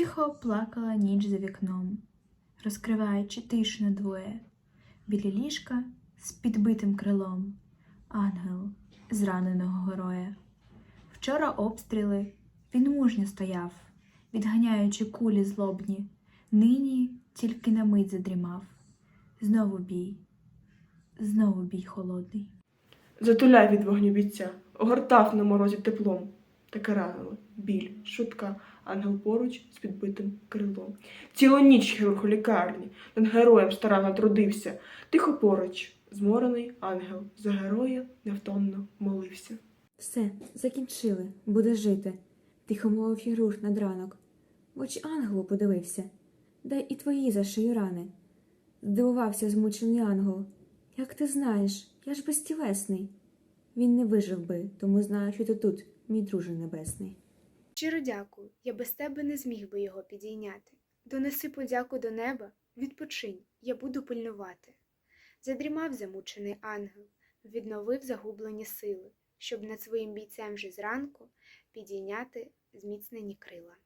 Тихо плакала ніч за вікном, розкриваючи тишу надвоє. Біля ліжка з підбитим крилом ангел зраненого героя. Вчора обстріли він мужньо стояв, відганяючи кулі злобні, нині тільки на мить задрімав. Знову бій, знову бій холодний. Затуляв від вогню бійця, огортав на морозі теплом. Таке ранило, біль, шутка, ангел поруч з підбитим крилом. Цілу ніч хірург у лікарні, над героєм старанно трудився. Тихо поруч, зморений ангел, за героя невтомно молився. Все, закінчили, буде жити, тихо мовив хірург над ранок. В очі ангелу подивився. Дай і твої за шию рани. Здивувався змучений ангел. Як ти знаєш, я ж безтілесний. Він не вижив би, тому знаю, що ти тут, мій друже небесний. Щиро дякую, я без тебе не зміг би його підійняти. Донеси подяку до неба, відпочинь, я буду пильнувати. Задрімав замучений ангел, відновив загублені сили, щоб над своїм бійцем вже зранку підійняти зміцнені крила.